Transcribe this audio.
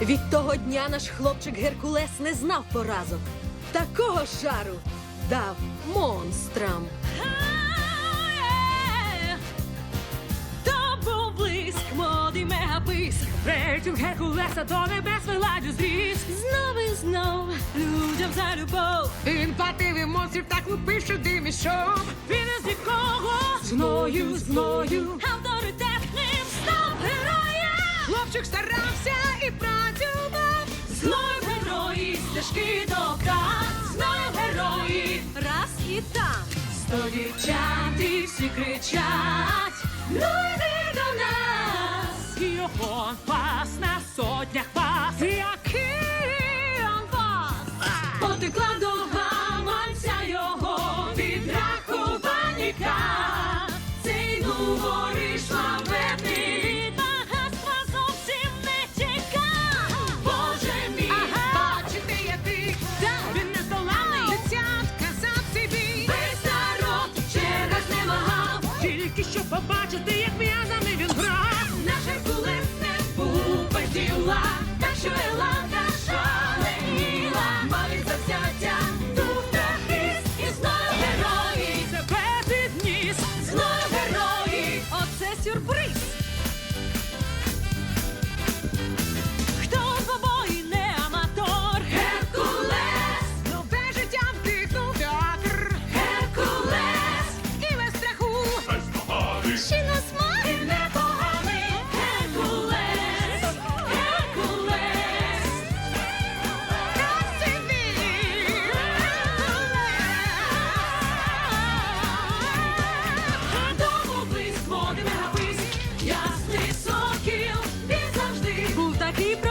Від того дня наш хлопчик Геркулес не знав поразок. Такого жару дав монстрам. То був блиск, моди мегаписк. Рейтинг Геркулеса до небес виладю зріс. Знов і знов людям за любов. Він платив монстрів так лупив, що дим ішов. Він із нікого Зною, зною. авторитетним став героєм. Хлопчик старався стежки до крат. Знаю герої, Раз і там. сто дівчат і всі кричать. Ну йди до нас. Його пас на сотнях пас. Який он пас. Потекла ti.